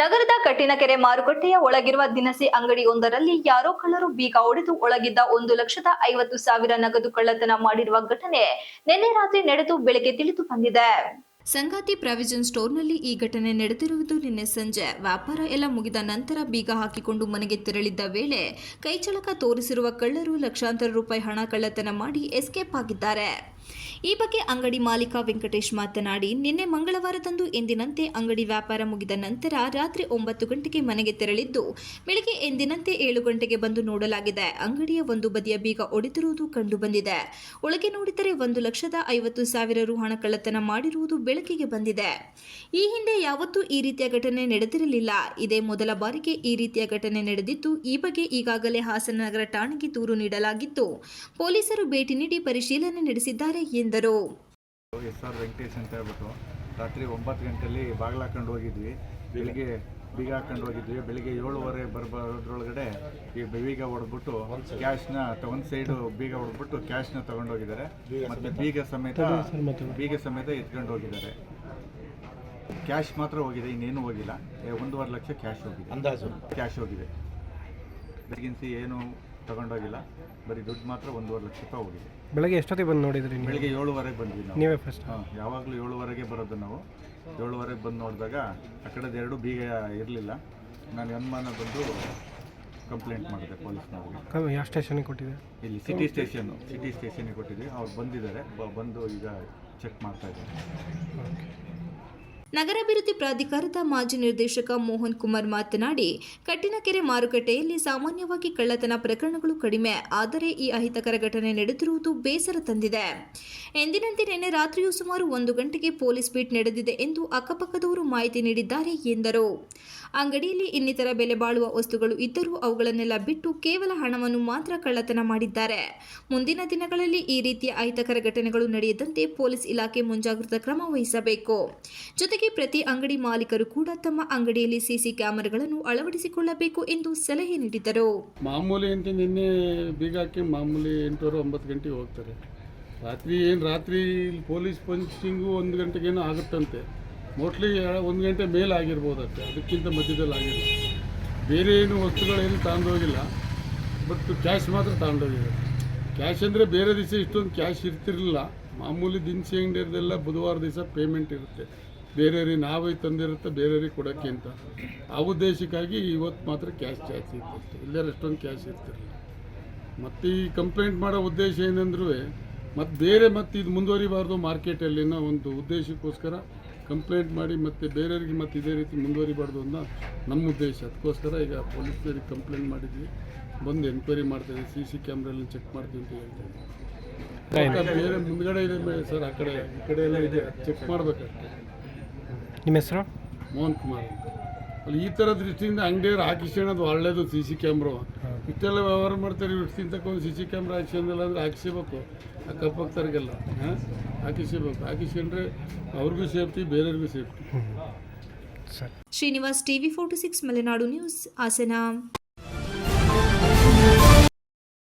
ನಗರದ ಕಟ್ಟಿನಕೆರೆ ಮಾರುಕಟ್ಟೆಯ ಒಳಗಿರುವ ದಿನಸಿ ಅಂಗಡಿಯೊಂದರಲ್ಲಿ ಯಾರೋ ಕಳ್ಳರು ಬೀಗ ಒಡೆದು ಒಳಗಿದ್ದ ಒಂದು ಲಕ್ಷದ ಐವತ್ತು ಸಾವಿರ ನಗದು ಕಳ್ಳತನ ಮಾಡಿರುವ ಘಟನೆ ನಿನ್ನೆ ರಾತ್ರಿ ನಡೆದು ಬೆಳಗ್ಗೆ ತಿಳಿದು ಬಂದಿದೆ. ಸಂಗಾತಿ ಪ್ರಾವಿಜನ್ ಸ್ಟೋರ್ನಲ್ಲಿ ಈ ಘಟನೆ ನಡೆದಿರುವುದು ನಿನ್ನೆ ಸಂಜೆ. ವ್ಯಾಪಾರ ಎಲ್ಲ ಮುಗಿದ ನಂತರ ಬೀಗ ಹಾಕಿಕೊಂಡು ಮನೆಗೆ ತೆರಳಿದ್ದ ವೇಳೆ ಕೈಚಳಕ ತೋರಿಸಿರುವ ಕಳ್ಳರು ಲಕ್ಷಾಂತರ ರೂಪಾಯಿ ಹಣ ಕಳ್ಳತನ ಮಾಡಿ ಎಸ್ಕೇಪ್ ಆಗಿದ್ದಾರೆ. ಈ ಬಗ್ಗೆ ಅಂಗಡಿ ಮಾಲೀಕ ವೆಂಕಟೇಶ್ ಮಾತನಾಡಿ, ನಿನ್ನೆ ಮಂಗಳವಾರದಂದು ಎಂದಿನಂತೆ ಅಂಗಡಿ ವ್ಯಾಪಾರ ಮುಗಿದ ನಂತರ ರಾತ್ರಿ ಒಂಬತ್ತು ಗಂಟೆಗೆ ಮನೆಗೆ ತೆರಳಿದ್ದು, ಬೆಳಿಗ್ಗೆ ಎಂದಿನಂತೆ ಏಳು ಗಂಟೆಗೆ ಬಂದು ನೋಡಲಾಗಿದೆ. ಅಂಗಡಿಯ ಒಂದು ಬದಿಯ ಬೀಗ ಒಡೆದಿರುವುದು ಕಂಡುಬಂದಿದೆ. ಒಳಗೆ ನೋಡಿದರೆ ಒಂದು ಲಕ್ಷದ ಐವತ್ತು ಸಾವಿರ ರು ಹಣ ಕಳ್ಳತನ ಮಾಡಿರುವುದು ಬೆಳಕಿಗೆ ಬಂದಿದೆ. ಈ ಹಿಂದೆ ಯಾವತ್ತೂ ಈ ರೀತಿಯ ಘಟನೆ ನಡೆದಿರಲಿಲ್ಲ. ಇದೇ ಮೊದಲ ಬಾರಿಗೆ ಈ ರೀತಿಯ ಘಟನೆ ನಡೆದಿದ್ದು, ಈ ಬಗ್ಗೆ ಈಗಾಗಲೇ ಹಾಸನ ನಗರ ಠಾಣೆಗೆ ದೂರು ನೀಡಲಾಗಿದ್ದು ಪೊಲೀಸರು ಭೇಟಿ ನೀಡಿ ಪರಿಶೀಲನೆ ನಡೆಸಿದ್ದಾರೆ. ಎಂದರು. ಎಸ್ ಆರ್ ವೆಂಕಟೇಶ್ ಅಂತ ಹೇಳ್ಬಿಟ್ಟು ರಾತ್ರಿ ಒಂಬತ್ತು ಗಂಟೆಯಲ್ಲಿ ಬಾಗಿಲು ಹಾಕೊಂಡು ಹೋಗಿದ್ವಿ. ಬೆಳಿಗ್ಗೆ ಬೀಗ ಹಾಕೊಂಡು ಹೋಗಿದ್ವಿ. ಬೆಳಿಗ್ಗೆ ಏಳುವರೆ ಬರೋದ್ರೊಳಗಡೆ ಈ ಬೀಗ ಹೊಡೆದ್ಬಿಟ್ಟು ಕ್ಯಾಶ್ನ ಒಂದು ಸೈಡು ಬೀಗ ಹೊಡೆದ್ಬಿಟ್ಟು ಕ್ಯಾಶ್ನ ತಗೊಂಡೋಗಿದ್ದಾರೆ. ಮತ್ತೆ ಬೀಗ ಸಮೇತ ಬೀಗ ಸಮೇತ ಎತ್ಕೊಂಡು ಹೋಗಿದ್ದಾರೆ. ಕ್ಯಾಶ್ ಮಾತ್ರ ಹೋಗಿದೆ ಇನ್ನೇನು ಹೋಗಿಲ್ಲ. ಏ, ಒಂದೂವರೆ ಲಕ್ಷ ಕ್ಯಾಶ್ ಹೋಗಿದೆ. ಅಂದಾಜು. ಕ್ಯಾಶ್ ಹೋಗಿದೆ. ಬೆಳಗಿನ ಏನು ತಗೊಂಡೋಗಿಲ್ಲ. ಬರೀ ದುಡ್ಡು ಮಾತ್ರ ಒಂದೂವರೆ ಲಕ್ಷ ರೂಪಾಯಿ ಹೋಗಿದೆ. ಬೆಳಗ್ಗೆ ಎಷ್ಟೊತ್ತಿಗೆ ಬಂದು ನೋಡಿದ್ರಿ ನೀವು? ಬೆಳಿಗ್ಗೆ ಏಳುವರೆಗೆ ಬಂದ್ವಿ ನಾವು. ನೀವೇ ಫಸ್ಟ್ ಹಾಂ ಯಾವಾಗಲೂ ಏಳುವರೆಗೆ ಬರೋದು ನಾವು. ಏಳುವರೆಗೆ ಬಂದು ನೋಡಿದಾಗ ಆ ಕಡೆದು ಎರಡು ಬೀಗ ಇರಲಿಲ್ಲ. ನಾನು ಅನುಮಾನ ಬಂದು ಕಂಪ್ಲೇಂಟ್ ಮಾಡಿದೆ ಪೊಲೀಸ್ನವ್ರಿಗೆ ಯಾವ ಸ್ಟೇಷನಿಗೆ ಕೊಟ್ಟಿದೆ ಇಲ್ಲಿ ಸಿಟಿ ಸ್ಟೇಷನ್ನು ಸಿಟಿ ಸ್ಟೇಷನಿಗೆ ಕೊಟ್ಟಿದ್ವಿ. ಅವ್ರು ಬಂದಿದ್ದಾರೆ. ಬ- ಬಂದು ಈಗ ಚೆಕ್ ಮಾಡ್ತಾ ಇದ್ದಾರೆ. ನಗರಾಭಿವೃದ್ಧಿ ಪ್ರಾಧಿಕಾರದ ಮಾಜಿ ನಿರ್ದೇಶಕ ಮೋಹನ್ ಕುಮಾರ್ ಮಾತನಾಡಿ, ಕಟ್ಟಿನಕೆರೆ ಮಾರುಕಟ್ಟೆಯಲ್ಲಿ ಸಾಮಾನ್ಯವಾಗಿ ಕಳ್ಳತನ ಪ್ರಕರಣಗಳು ಕಡಿಮೆ, ಆದರೆ ಈ ಅಹಿತಕರ ಘಟನೆ ನಡೆದಿರುವುದು ಬೇಸರ ತಂದಿದೆ. ಎಂದಿನಂತೆ ನಿನ್ನೆ ರಾತ್ರಿಯೂ ಸುಮಾರು ಒಂದು ಗಂಟೆಗೆ ಪೊಲೀಸ್ ಬೀಟ್ ನಡೆದಿದೆ ಎಂದು ಅಕ್ಕಪಕ್ಕದವರು ಮಾಹಿತಿ ನೀಡಿದ್ದಾರೆ ಎಂದರು. ಅಂಗಡಿಯಲ್ಲಿ ಇನ್ನಿತರ ಬೆಲೆ ಬಾಳುವ ವಸ್ತುಗಳು ಇದ್ದರೂ ಅವುಗಳನ್ನೆಲ್ಲ ಬಿಟ್ಟು ಕೇವಲ ಹಣವನ್ನು ಮಾತ್ರ ಕಳ್ಳತನ ಮಾಡಿದ್ದಾರೆ. ಮುಂದಿನ ದಿನಗಳಲ್ಲಿ ಈ ರೀತಿಯ ಅಹಿತಕರ ಘಟನೆಗಳು ನಡೆಯದಂತೆ ಪೊಲೀಸ್ ಇಲಾಖೆ ಮುಂಜಾಗ್ರತಾ ಕ್ರಮ ವಹಿಸಬೇಕು. ಜೊತೆಗೆ ಪ್ರತಿ ಅಂಗಡಿ ಮಾಲೀಕರು ಕೂಡ ತಮ್ಮ ಅಂಗಡಿಯಲ್ಲಿ ಸಿಸಿ ಕ್ಯಾಮೆರಾಗಳನ್ನು ಅಳವಡಿಸಿಕೊಳ್ಳಬೇಕು ಎಂದು ಸಲಹೆ ನೀಡಿದರು. ಮಾಮೂಲಿ ಅಂತ ನಿನ್ನೆ ಬೀಗ ಮಾಮೂಲಿ ಎಂಟೂವರೆ ಒಂಬತ್ತು ಗಂಟೆಗೆ ಹೋಗ್ತಾರೆ. ರಾತ್ರಿ ಏನು ರಾತ್ರಿ ಪೊಲೀಸ್ ಪಂಚಿಂಗು ಒಂದು ಗಂಟೆಗೇನೋ ಆಗುತ್ತಂತೆ. ಮೋಸ್ಟ್ಲಿ ಒಂದು ಗಂಟೆ ಮೇಲೆ ಆಗಿರ್ಬೋದಷ್ಟೆ ಅದಕ್ಕಿಂತ ಮಧ್ಯದಲ್ಲಿ ಆಗಿಲ್ಲ ಬೇರೆ ಏನು ವಸ್ತುಗಳೇನು ತಗೊಂಡೋಗಿಲ್ಲ ಬಟ್ ಕ್ಯಾಶ್ ಮಾತ್ರ ತಗೊಂಡೋಗಿದ್ದಾರೆ ಕ್ಯಾಶ್ ಅಂದರೆ ಬೇರೆ ದಿವಸ ಇಷ್ಟೊಂದು ಕ್ಯಾಶ್ ಇರ್ತಿರಲಿಲ್ಲ. ಮಾಮೂಲಿ ದಿನಸಿ ಅಂಗಡಿಯಲ್ಲ ಬುಧವಾರ ದಿವಸ ಪೇಮೆಂಟ್ ಇರುತ್ತೆ. ಬೇರೆಯವ್ರಿಗೆ ನಾವೇ ತಂದಿರುತ್ತೆ ಬೇರೆಯವ್ರಿಗೆ ಕೊಡೋಕ್ಕೆ ಅಂತ. ಆ ಉದ್ದೇಶಕ್ಕಾಗಿ ಇವತ್ತು ಮಾತ್ರ ಕ್ಯಾಶ್ ಜಾಸ್ತಿ ಇತ್ತು ಇಲ್ಲ ಅಷ್ಟೊಂದು ಕ್ಯಾಶ್ ಇರ್ತಿರಲಿಲ್ಲ. ಮತ್ತು ಈ ಕಂಪ್ಲೇಂಟ್ ಮಾಡೋ ಉದ್ದೇಶ ಏನಂದ್ರೂ ಮತ್ತು ಬೇರೆ ಮತ್ತು ಇದು ಮುಂದುವರಿಬಾರ್ದು ಮಾರ್ಕೆಟಲ್ಲಿನ ಒಂದು ಉದ್ದೇಶಕ್ಕೋಸ್ಕರ ಕಂಪ್ಲೇಂಟ್ ಮಾಡಿ ಮತ್ತು ಬೇರೆಯವ್ರಿಗೆ ಮತ್ತು ಇದೇ ರೀತಿ ಮುಂದುವರಿಬಾರ್ದು ಅನ್ನೋ ನಮ್ಮ ಉದ್ದೇಶ. ಅದಕ್ಕೋಸ್ಕರ ಈಗ ಪೊಲೀಸ್ನವ್ರಿಗೆ ಕಂಪ್ಲೇಂಟ್ ಮಾಡಿದ್ವಿ. ಬಂದು ಎನ್ಕ್ವೈರಿ ಮಾಡ್ತೇವೆ ಸಿ ಸಿ ಕ್ಯಾಮ್ರಲ್ಲಿ ಚೆಕ್ ಮಾಡ್ತೀವಿ ಅಂತ ಹೇಳ್ತೀವಿ ಬೇರೆ ಮುಂದ್ಗಡೆ ಇದೆ ಸರ್ ಆ ಕಡೆ ಈ ಕಡೆ ಎಲ್ಲ ಇದೆ. ಚೆಕ್ ಮಾಡ್ಬೇಕಷ್ಟೆ. ನಿಮ್ಮ ಹೆಸರು? ಮೋಹನ್ ಕುಮಾರ್ ಅಲ್ಲಿ ಈ ಥರ ದೃಷ್ಟಿಯಿಂದ ಅಂಗಡಿಯವ್ರು ಹಾಕಿಸ್ಕೊಳ್ಳೋದು ಒಳ್ಳೇದು ಸಿ ಸಿ ಕ್ಯಾಮ್ರ ಇಷ್ಟೆಲ್ಲ ವ್ಯವಹಾರ ಮಾಡ್ತಾರೆ ಇಷ್ಟಿಂತಕ್ಕೆ ಒಂದು ಸಿ ಸಿ ಕ್ಯಾಮ್ರಾ ಹಾಕ್ಸ್ಕೊಂಡಿಲ್ಲ ಅಂದರೆ ಹಾಕಿಸ್ಬೇಕು. ಅಕ್ಕಪಕ್ಕದವ್ರಿಗೆಲ್ಲ ಹಾಂ? ಹಾಕಿಸ್ಬೇಕು. ಹಾಕಿಸ್ಕೊಂಡ್ರೆ ಅವ್ರಿಗೂ ಸೇಫ್ಟಿ ಬೇರೆಯವ್ರಿಗೂ ಸೇಫ್ಟಿ. ಸರಿ. Srinivas TV forty six Malenadu news Hassan.